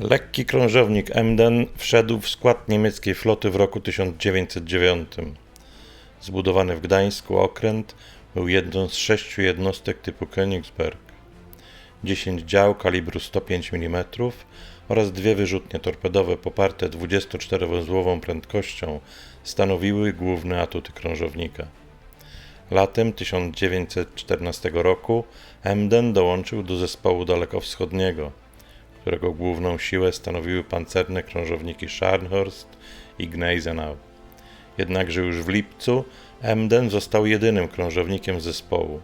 Lekki krążownik Emden wszedł w skład niemieckiej floty w roku 1909. Zbudowany w Gdańsku okręt był jedną z sześciu jednostek typu Königsberg. 10 dział kalibru 105 mm oraz dwie wyrzutnie torpedowe poparte 24-węzłową prędkością stanowiły główne atuty krążownika. Latem 1914 roku Emden dołączył do zespołu dalekowschodniego, którego główną siłę stanowiły pancerne krążowniki Scharnhorst i Gneisenau. Jednakże już w lipcu Emden został jedynym krążownikiem zespołu.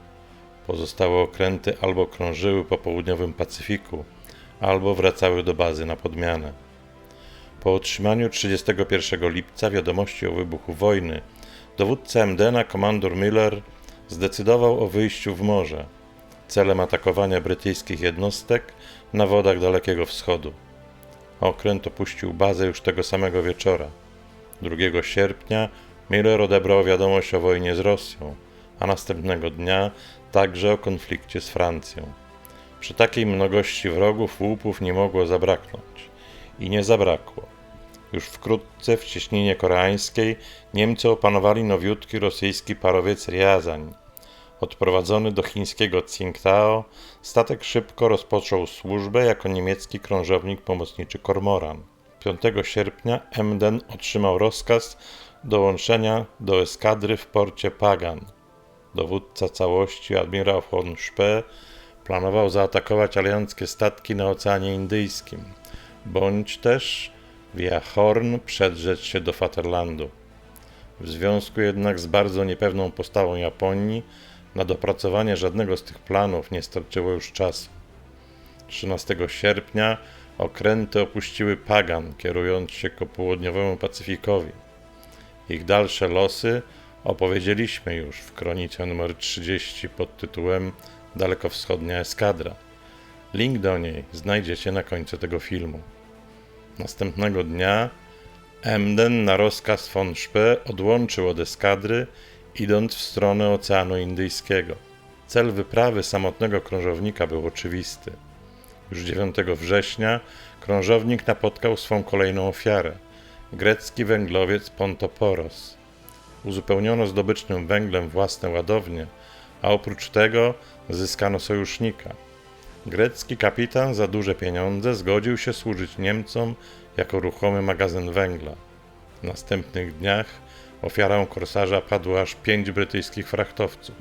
Pozostałe okręty albo krążyły po południowym Pacyfiku, albo wracały do bazy na podmianę. Po otrzymaniu 31 lipca wiadomości o wybuchu wojny, dowódca Emdena, komandor Miller, zdecydował o wyjściu w morze celem atakowania brytyjskich jednostek na wodach Dalekiego Wschodu. Okręt opuścił bazę już tego samego wieczora. 2 sierpnia Miller odebrał wiadomość o wojnie z Rosją, a następnego dnia także o konflikcie z Francją. Przy takiej mnogości wrogów łupów nie mogło zabraknąć. I nie zabrakło. Już wkrótce w cieśninie koreańskiej Niemcy opanowali nowiutki rosyjski parowiec Riazań. Odprowadzony do chińskiego Tsingtao, statek szybko rozpoczął służbę jako niemiecki krążownik pomocniczy Kormoran. 5 sierpnia Emden otrzymał rozkaz dołączenia do eskadry w porcie Pagan. Dowódca całości, admirał von Spee, planował zaatakować alianckie statki na Oceanie Indyjskim, bądź też via Horn przedrzeć się do Vaterlandu. W związku jednak z bardzo niepewną postawą Japonii, na dopracowanie żadnego z tych planów nie starczyło już czasu. 13 sierpnia okręty opuściły Pagan, kierując się ku południowemu Pacyfikowi. Ich dalsze losy opowiedzieliśmy już w kronice nr 30 pod tytułem Dalekowschodnia Eskadra. Link do niej znajdziecie na końcu tego filmu. Następnego dnia Emden na rozkaz von Spee odłączył od eskadry, idąc w stronę Oceanu Indyjskiego. Cel wyprawy samotnego krążownika był oczywisty. Już 9 września krążownik napotkał swą kolejną ofiarę grecki węglowiec Pontoporos. Uzupełniono zdobycznym węglem własne ładownie, a oprócz tego zyskano sojusznika. Grecki kapitan za duże pieniądze zgodził się służyć Niemcom jako ruchomy magazyn węgla. W następnych dniach ofiarą korsarza padło aż pięć brytyjskich frachtowców.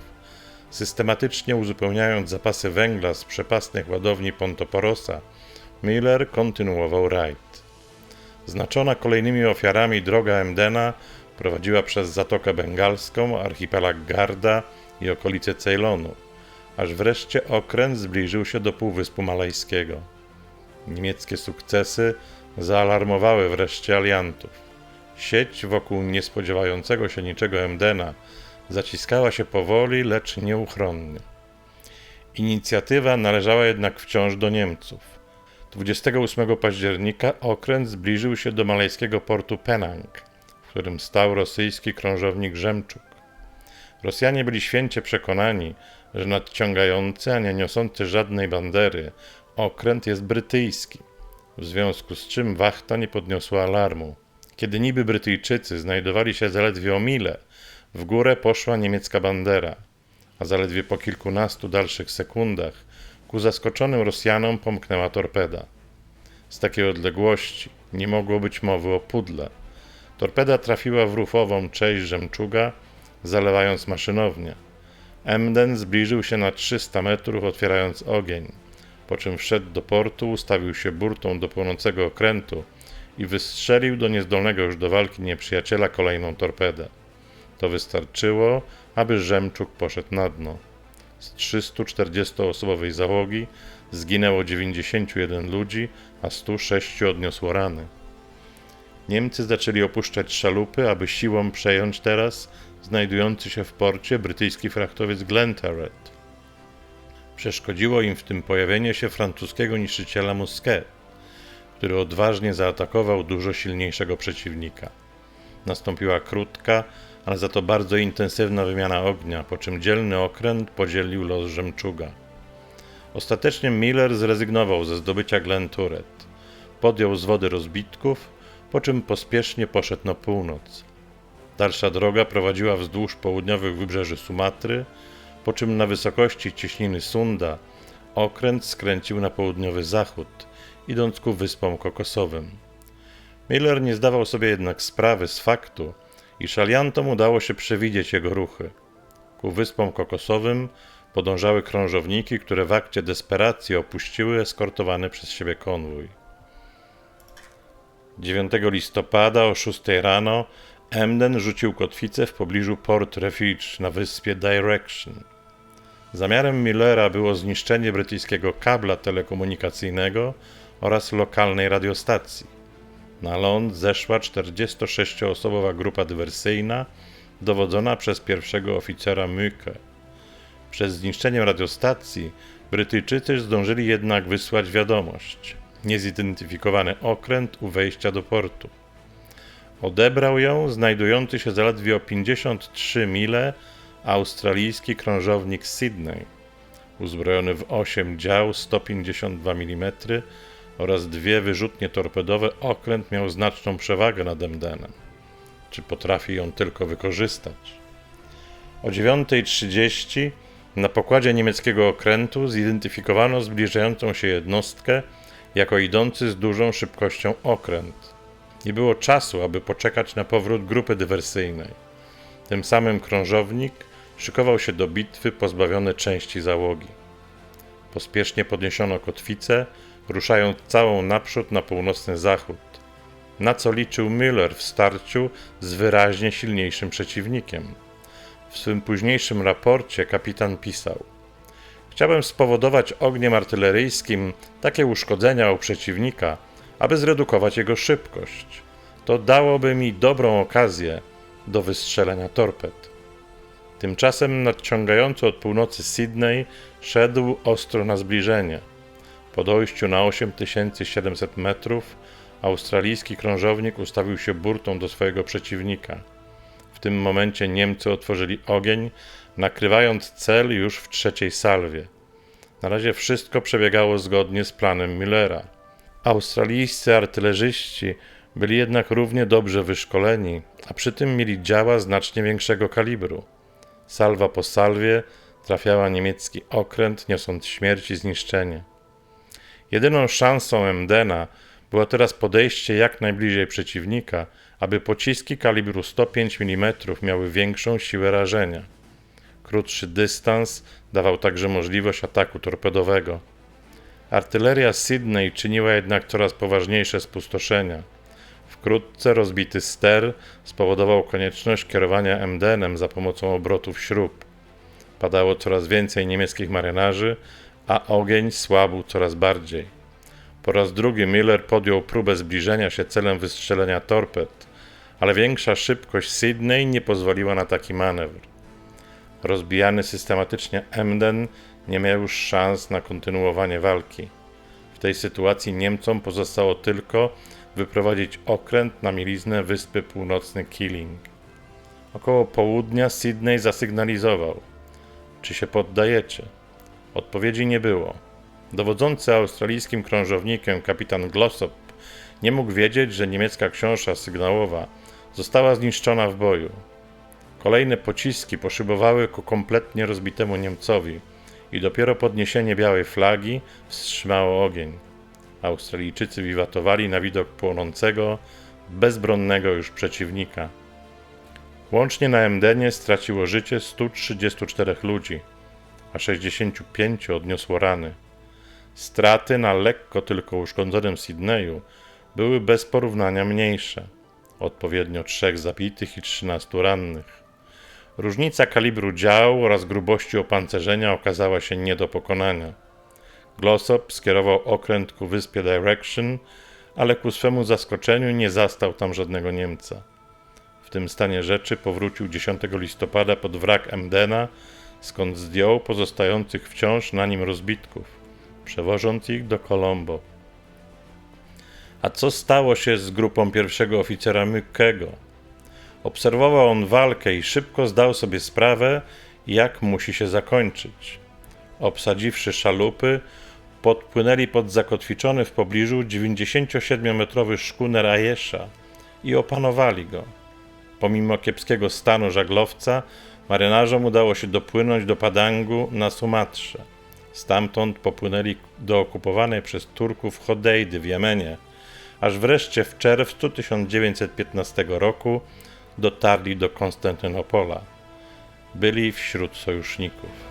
Systematycznie uzupełniając zapasy węgla z przepastnych ładowni Pontoporosa, Miller kontynuował rajd. Znaczona kolejnymi ofiarami droga Emdena prowadziła przez Zatokę Bengalską, archipelag Garda i okolice Ceylonu, aż wreszcie okręt zbliżył się do Półwyspu Malajskiego. Niemieckie sukcesy zaalarmowały wreszcie aliantów. Sieć wokół niespodziewającego się niczego Emdena zaciskała się powoli, lecz nieuchronnie. Inicjatywa należała jednak wciąż do Niemców. 28 października okręt zbliżył się do malajskiego portu Penang, w którym stał rosyjski krążownik Żemczuk. Rosjanie byli święcie przekonani, że nadciągający, a nie niosący żadnej bandery, okręt jest brytyjski, w związku z czym wachta nie podniosła alarmu. Kiedy niby Brytyjczycy znajdowali się zaledwie o mile, w górę poszła niemiecka bandera, a zaledwie po kilkunastu dalszych sekundach ku zaskoczonym Rosjanom pomknęła torpeda. Z takiej odległości nie mogło być mowy o pudle. Torpeda trafiła w rufową część Żemczuga, zalewając maszynownię. Emden zbliżył się na 300 metrów, otwierając ogień, po czym wszedł do portu, ustawił się burtą do płonącego okrętu i wystrzelił do niezdolnego już do walki nieprzyjaciela kolejną torpedę. To wystarczyło, aby Żemczuk poszedł na dno. Z 340-osobowej załogi zginęło 91 ludzi, a 106 odniosło rany. Niemcy zaczęli opuszczać szalupy, aby siłą przejąć teraz znajdujący się w porcie brytyjski frachtowiec Glentarret. Przeszkodziło im w tym pojawienie się francuskiego niszczyciela Musquet, który odważnie zaatakował dużo silniejszego przeciwnika. Nastąpiła krótka, ale za to bardzo intensywna wymiana ognia, po czym dzielny okręt podzielił los Żemczuga. Ostatecznie Miller zrezygnował ze zdobycia Glen Turret. podjął z wody rozbitków, po czym pospiesznie poszedł na północ. Dalsza droga prowadziła wzdłuż południowych wybrzeży Sumatry, po czym na wysokości cieśniny Sunda okręt skręcił na południowy zachód, idąc ku wyspom kokosowym. Miller nie zdawał sobie jednak sprawy z faktu, iż aliantom udało się przewidzieć jego ruchy. Ku wyspom kokosowym podążały krążowniki, które w akcie desperacji opuściły eskortowany przez siebie konwój. 9 listopada o 6 rano Emden rzucił kotwicę w pobliżu Port Refuge na wyspie Direction. Zamiarem Millera było zniszczenie brytyjskiego kabla telekomunikacyjnego oraz lokalnej radiostacji. Na ląd zeszła 46-osobowa grupa dywersyjna dowodzona przez pierwszego oficera Myke. Przed zniszczeniem radiostacji Brytyjczycy zdążyli jednak wysłać wiadomość. Niezidentyfikowany okręt u wejścia do portu. Odebrał ją znajdujący się zaledwie o 53 mile australijski krążownik Sydney, uzbrojony w 8 dział 152 mm oraz dwie wyrzutnie torpedowe, okręt miał znaczną przewagę nad Emdenem. Czy potrafi ją tylko wykorzystać? O 9.30 na pokładzie niemieckiego okrętu zidentyfikowano zbliżającą się jednostkę jako idący z dużą szybkością okręt. Nie było czasu, aby poczekać na powrót grupy dywersyjnej. Tym samym krążownik szykował się do bitwy pozbawiony części załogi. Pospiesznie podniesiono kotwicę, ruszając całą naprzód na północny zachód, na co liczył Müller w starciu z wyraźnie silniejszym przeciwnikiem. W swym późniejszym raporcie kapitan pisał: Chciałem spowodować ogniem artyleryjskim takie uszkodzenia u przeciwnika, aby zredukować jego szybkość. To dałoby mi dobrą okazję do wystrzelenia torped. Tymczasem nadciągający od północy Sydney szedł ostro na zbliżenie. Po dojściu na 8700 metrów australijski krążownik ustawił się burtą do swojego przeciwnika. W tym momencie Niemcy otworzyli ogień, nakrywając cel już w trzeciej salwie. Na razie wszystko przebiegało zgodnie z planem Millera. Australijscy artylerzyści byli jednak równie dobrze wyszkoleni, a przy tym mieli działa znacznie większego kalibru. Salwa po salwie trafiała niemiecki okręt, niosąc śmierć i zniszczenie. Jedyną szansą Emdena było teraz podejście jak najbliżej przeciwnika, aby pociski kalibru 105 mm miały większą siłę rażenia. Krótszy dystans dawał także możliwość ataku torpedowego. Artyleria Sydney czyniła jednak coraz poważniejsze spustoszenia. Wkrótce rozbity ster spowodował konieczność kierowania Emdenem za pomocą obrotów śrub. Padało coraz więcej niemieckich marynarzy, a ogień słabł coraz bardziej. Po raz drugi Miller podjął próbę zbliżenia się celem wystrzelenia torped, ale większa szybkość Sydney nie pozwoliła na taki manewr. Rozbijany systematycznie Emden nie miał już szans na kontynuowanie walki. W tej sytuacji Niemcom pozostało tylko wyprowadzić okręt na mieliznę wyspy północny Killing. Około południa Sydney zasygnalizował: Czy się poddajecie? Odpowiedzi nie było. Dowodzący australijskim krążownikiem kapitan Glossop nie mógł wiedzieć, że niemiecka książka sygnałowa została zniszczona w boju. Kolejne pociski poszybowały ku kompletnie rozbitemu Niemcowi i dopiero podniesienie białej flagi wstrzymało ogień. Australijczycy wiwatowali na widok płonącego, bezbronnego już przeciwnika. Łącznie na Emdenie straciło życie 134 ludzi, a 65 odniosło rany. Straty na lekko tylko uszkodzonym Sydneyu były bez porównania mniejsze, odpowiednio trzech zabitych i 13 rannych. Różnica kalibru dział oraz grubości opancerzenia okazała się nie do pokonania. Glossop skierował okręt ku wyspie Direction, ale ku swemu zaskoczeniu nie zastał tam żadnego Niemca. W tym stanie rzeczy powrócił 10 listopada pod wrak Emdena, skąd zdjął pozostających wciąż na nim rozbitków, przewożąc ich do Colombo. A co stało się z grupą pierwszego oficera Mykkego? Obserwował on walkę i szybko zdał sobie sprawę, jak musi się zakończyć. Obsadziwszy szalupy, podpłynęli pod zakotwiczony w pobliżu 97-metrowy szkuner Ajesza i opanowali go. Pomimo kiepskiego stanu żaglowca, marynarzom udało się dopłynąć do Padangu na Sumatrze. Stamtąd popłynęli do okupowanej przez Turków Hodejdy w Jemenie, aż wreszcie w czerwcu 1915 roku dotarli do Konstantynopola. Byli wśród sojuszników.